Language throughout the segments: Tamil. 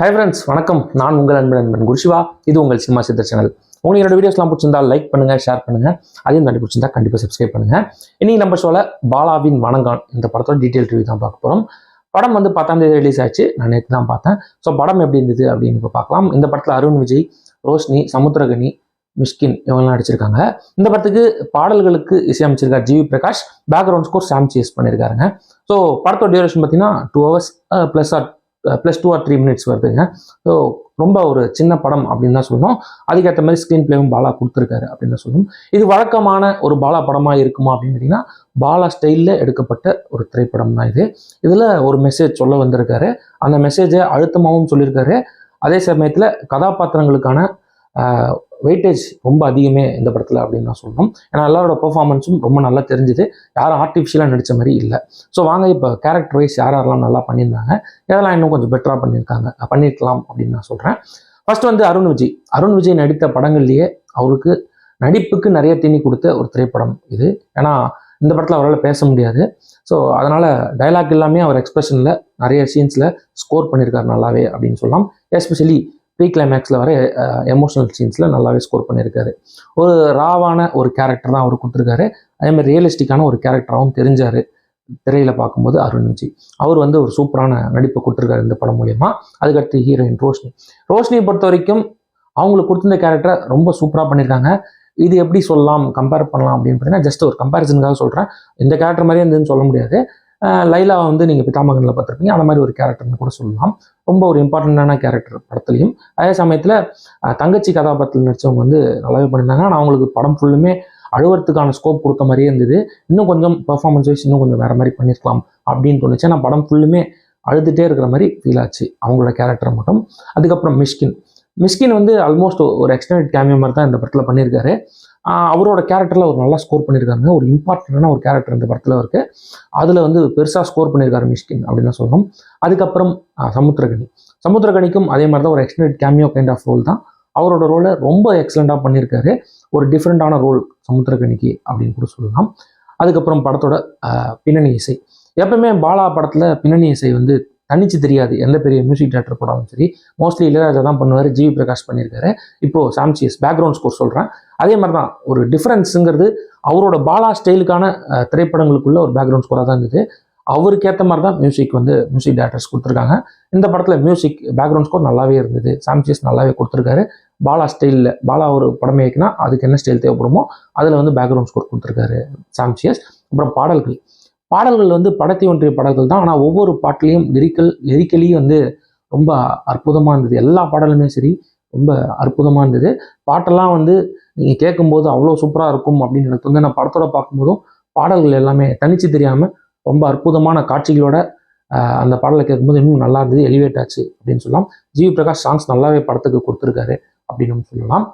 ஹை ஃப்ரெண்ட்ஸ் வணக்கம். நான் உங்கள் அன்பன் அன்பன் குருஷிவா இது உங்கள் சினிமா சித்த சேனல். உங்களுக்கு என்னோட வீடியோஸ்லாம் பிடிச்சிருந்தா லைக் பண்ணுங்க ஷேர் பண்ணுங்க. அதையும் தாண்டி பிடிச்சிருந்தா கண்டிப்பாக சப்ஸ்கிரைப் பண்ணுங்க. இன்னைக்கு நம்ம ஷோல பாலாவின் வணங்கான் இந்த படத்தோட டீட்டெயில் ரிவ்யூ தான் பார்க்க போகிறோம் படம் வந்து பத்தாம் தேதி ரிலீஸ் ஆச்சு. நான் நேற்று தான் பார்த்தேன். ஸோ படம் எப்படி இருந்தது அப்படின்னு இப்போ பார்க்கலாம். இந்த படத்தில் அருண் விஜய் ரோஷினி சமுத்திரகனி மிஷ்கின் இவங்கெல்லாம் நடிச்சிருக்காங்க. இந்த படத்துக்கு பாடல்களுக்கு இசையமைச்சிருக்கார் GV Prakash. Background score Sam CS பண்ணியிருக்காருங்க so படத்தோட டியூரேஷன் பார்த்தீங்கன்னா two hours plus or plus two or three minutes வருதுங்க ஸோ ரொம்ப ஒரு சின்ன படம் அப்படின்னு தான் சொல்லணும். அதுக்கேற்ற மாதிரி ஸ்க்ரீன் பிளேவும் பாலா கொடுத்துருக்காரு அப்படின்னு தான் சொல்லணும். இது வழக்கமான ஒரு பாலா படமாக இருக்குமா அப்படின்னு கேட்டிங்கன்னா பாலா ஸ்டைலில் எடுக்கப்பட்ட ஒரு திரைப்படம் தான் இது. இதில் ஒரு மெசேஜ் சொல்ல வந்திருக்காரு. அந்த மெசேஜை அழுத்தமாகவும் சொல்லியிருக்காரு. அதே சமயத்தில் கதாபாத்திரங்களுக்கான வெயிட்டேஜ் ரொம்ப அதிகமே இந்த படத்தில் அப்படின்னு நான் சொல்லணும். ஏன்னா எல்லாரோட பெர்ஃபார்மன்ஸும் ரொம்ப நல்லா தெரிஞ்சுது. யாரும் ஆர்டிஃபிஷியலாக நடித்த மாதிரி இல்லை. ஸோ வாங்க இப்போ கேரக்டர் வைஸ் யார் யாரெல்லாம் நல்லா பண்ணியிருந்தாங்க இதெல்லாம் இன்னும் கொஞ்சம் பெட்டராக பண்ணியிருக்காங்க பண்ணியிருக்கலாம் அப்படின்னு நான் சொல்கிறேன் ஃபர்ஸ்ட் வந்து அருண் விஜய். அருண் விஜய் நடித்த படங்கள்லேயே அவருக்கு நடிப்புக்கு நிறைய தீனி கொடுத்த ஒரு திரைப்படம் இது. ஏன்னா இந்த படத்தில் அவரால் பேச முடியாது. ஸோ அதனால் டைலாக் எல்லாமே அவர் எக்ஸ்பிரஷனில் நிறைய சீன்ஸில் ஸ்கோர் பண்ணியிருக்காரு நல்லாவே அப்படின்னு சொல்லலாம். எஸ்பெஷலி ப்ரீ கிளைமேக்ஸில் வர எமோஷனல் சீன்ஸில் நல்லாவே ஸ்கோர் பண்ணியிருக்காரு ஒரு ராவான ஒரு கேரக்டர் தான் அவர் கொடுத்துருக்காரு. அதேமாதிரி ரியலிஸ்டிக்கான ஒரு கேரக்டராகவும் தெரிஞ்சார். திரையில் பார்க்கும்போது அருண் விஜய். அவர் வந்து ஒரு சூப்பரான நடிப்பை கொடுத்துருக்காரு இந்த படம் மூலயமா. அதுக்கடுத்து ஹீரோயின் ரோஷினி. ரோஷினியை பொறுத்த வரைக்கும் அவங்களுக்கு கொடுத்துருந்த கேரக்டரை ரொம்ப சூப்பராக பண்ணியிருக்காங்க இது எப்படி சொல்லலாம் கம்பேர் பண்ணலாம் அப்படின்னு பார்த்தீங்கன்னா ஜஸ்ட் ஒரு கம்பேரிசனுக்காக சொல்கிறேன் இந்த கேரக்டர் மாதிரியே இருந்ததுன்னு சொல்ல முடியாது. லைலா வந்து நீங்கள் பிதாமகனில் பார்த்துருப்பீங்க. அந்த மாதிரி ஒரு கேரக்டர்னு கூட சொல்லலாம். ரொம்ப ஒரு இம்பார்ட்டண்ட்டான கேரக்டர் படத்துலையும். அதே சமயத்தில் தங்கச்சி கதாபாத்திரத்தில் நடித்தவங்க வந்து நல்லாவே பண்ணியிருந்தாங்க. ஆனால் அவங்களுக்கு படம் ஃபுல்லுமே அழுவறதுக்கான ஸ்கோப் கொடுத்த மாதிரியே இருந்தது. இன்னும் கொஞ்சம் பெர்ஃபார்மன்ஸ் வைஸ் இன்னும் கொஞ்சம் வேறு மாதிரி பண்ணியிருக்கலாம் அப்படின்னு தோணுச்சு. ஆனால் படம் ஃபுல்லுமே அழுதுகிட்டே இருக்கிற மாதிரி ஃபீல் ஆச்சு. அவங்களோட கேரக்டரை மட்டும். அதுக்கப்புறம் மிஷ்கின். மிஸ்கின் வந்து ஆல்மோஸ்ட் ஒரு எக்ஸ்டெண்டட் கேமியோ மாதிரி தான் இந்த படத்தில் பண்ணியிருக்காரு. அவரோட கேரக்டரில் அவர் நல்லா ஸ்கோர் பண்ணியிருக்காருங்க ஒரு இம்பார்ட்டண்டான ஒரு கேரக்டர் இந்த படத்தில் இருக்குது அதில் வந்து பெருசாக ஸ்கோர் பண்ணியிருக்காரு மிஷ்கின் அப்படின்னு தான் சொல்லணும். அதுக்கப்புறம் சமுத்திரகனி. சமுத்திரகனிக்கும் அதே மாதிரி தான் ஒரு extended cameo kind of role தான். அவரோட ரோலை ரொம்ப எக்ஸலண்ட்டாக பண்ணியிருக்காரு ஒரு டிஃப்ரெண்ட்டான ரோல் சமுத்திரகனிக்கு அப்படின்னு கூட சொல்லலாம். அதுக்கப்புறம் படத்தோட பின்னணி இசை. எப்பவுமே பாலா படத்தில் பின்னணி இசை வந்து தனிச்சு தெரியாது எந்த பெரிய மியூசிக் டேரக்டர் படமும் சரி. மோஸ்ட்லி இளையராஜா தான் பண்ணுவார் ஜிவி பிரகாஷ் பண்ணியிருக்காரு. இப்போது சாம்சியஸ் பேக்ரவுண்ட் ஸ்கோர் சொல்கிறேன் அதே மாதிரி தான் ஒரு டிஃப்ரென்ஸுங்கிறது அவரோட பாலா ஸ்டைலுக்கான திரைப்படங்களுக்குள்ள ஒரு பேக்ரவுண்ட் ஸ்கோராக தான் இருந்தது அவருக்கு ஏற்ற மாதிரி தான் மியூசிக் வந்து மியூசிக் டேரக்டர்ஸ் கொடுத்துருக்காங்க. இந்த படத்தில் மியூசிக் பேக்ரவுண்ட் ஸ்கோர் நல்லாவே இருந்தது. சாம்சியஸ் நல்லாவே கொடுத்துருக்காரு. பாலா ஸ்டைலில் பாலா ஒரு படம் இயக்குனா அதுக்கு என்ன ஸ்டைல் தேவைப்படுமோ அதில் வந்து பேக்ரவுண்ட் ஸ்கோர் கொடுத்துருக்காரு சாம்சியஸ் அப்புறம் பாடல்கள். பாடல்கள் வந்து படத்தை ஒன்றிய பாடல்கள் தான். ஆனால் ஒவ்வொரு பாட்டிலையும் லிரிக்கல் லிரிக்கலி வந்து ரொம்ப அற்புதமாக இருந்தது. எல்லா பாடலுமே சரி ரொம்ப அற்புதமாக இருந்தது. பாட்டெல்லாம் வந்து நீங்கள் கேட்கும்போது அவ்வளோ சூப்பராக இருக்கும் அப்படின்னு எனக்கு வந்து நான் படத்தோட பார்க்கும்போதும் பாடல்கள் எல்லாமே தனிச்சு தெரியாமல் ரொம்ப அற்புதமான காட்சிகளோட அந்த பாடலை கேட்கும்போது இன்னும் நல்லா இருந்தது. எலிவேட் ஆச்சு அப்படின்னு சொல்லலாம். ஜிவி பிரகாஷ் சாங்ஸ் நல்லாவே படத்துக்கு கொடுத்துருக்காரு அப்படின்னு சொல்லலாம்.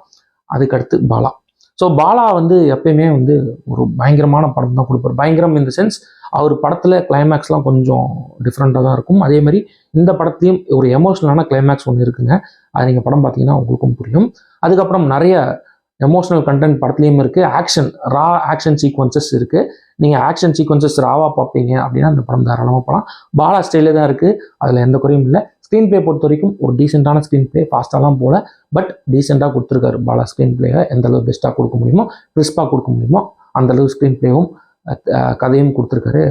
அதுக்கடுத்து பாலா. ஸோ பாலா வந்து எப்பயுமே வந்து ஒரு பயங்கரமான படம் தான் கொடுப்பார். பயங்கரம் இந்த சென்ஸ் அவர் படத்தில் கிளைமேக்ஸ்லாம் கொஞ்சம் டிஃப்ரெண்ட்டாக தான் இருக்கும். அதே மாதிரி இந்த படத்துலையும் ஒரு எமோஷ்னலான கிளைமேக்ஸ் ஒன்று இருக்குங்க. அது நீங்கள் படம் பார்த்தீங்கன்னா உங்களுக்கும் புரியும். அதுக்கப்புறம் நிறைய எமோஷனல் கண்டென்ட் படத்துலேயும் இருக்குது ஆக்ஷன் ரா ஆக்ஷன் சீக்வன்சஸ் இருக்குது நீங்கள் ஆக்ஷன் சீக்வன்சஸ் ராவாக பார்ப்பீங்க அப்படின்னா அந்த படம் தாராளமாக போகலாம் பாலா ஸ்டைலே தான் இருக்குது அதில் எந்த குறையும் இல்லை. ஸ்க்ரீன் பிளே பொறுத்த வரைக்கும் ஒரு டீசெண்டான ஸ்க்ரீன் பிளே ஃபாஸ்ட்டாலாம் போல பட் டீசெண்டாக கொடுத்துருக்காரு பாலா ஸ்க்ரீன் பிளேயை எந்த அளவு பெஸ்ட்டாக கொடுக்க முடியுமோ கிறிஸ்பாக கொடுக்க முடியுமோ அந்த அளவு ஸ்க்ரீன் பிளேவும் கதையும் கொடுத்துருக்காரு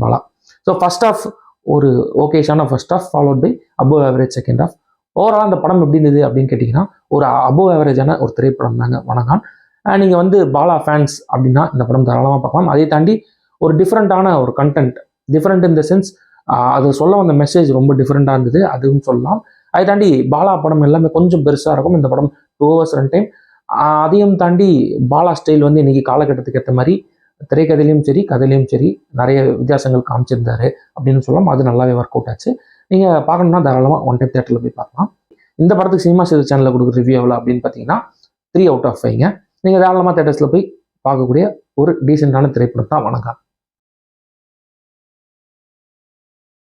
பாலா. ஸோ ஃபஸ்ட் ஆஃப் ஒரு ஓகேஷான first half followed by above average second half overall அந்த படம் எப்படி இருந்தது அப்படின்னு கேட்டிங்கன்னா ஒரு அபோவ் ஆவரேஜான ஒரு திரைப்படம் தாங்க வணங்கான் நீங்கள் வந்து பாலா ஃபேன்ஸ் அப்படின்னா இந்த படம் தாராளமாக பார்க்கலாம். அதை தாண்டி ஒரு டிஃப்ரெண்ட்டான ஒரு content different in the sense அது சொல்ல வந்த மெசேஜ் ரொம்ப டிஃப்ரெண்ட்டாக இருந்தது. அதுவும் சொல்லலாம். அதை தாண்டி பாலா படம் எல்லாமே கொஞ்சம் பெருசாக இருக்கும். இந்த படம் டூ ஹவர்ஸ் ரன் டைம் அதையும் தாண்டி பாலா ஸ்டைல் வந்து இன்றைக்கி காலகட்டத்துக்கு ஏற்ற மாதிரி திரைக்கதையிலையும் சரி கதையிலையும் சரி நிறைய வித்தியாசங்கள் காமிச்சிருந்தாரு அப்படின்னு சொல்லலாம். அது நல்லாவே ஒர்க் அவுட் ஆச்சு. நீங்கள் பார்க்கணும்னா தாராளமாக ஒன் டைம் தேட்டரில் போய் பார்க்கலாம். இந்த படத்துக்கு சினிமா சேது சேனலில் கொடுக்குற ரிவ்யூ எவ்வளோ அப்படின்னு பார்த்தீங்கன்னா த்ரீ அவுட் ஆஃப் ஃபைவ்ங்க நீங்கள் தாராளமாக தேட்டர்ஸில் போய் பார்க்கக்கூடிய ஒரு டீசெண்டான திரைப்படம் தான் வணக்கம்.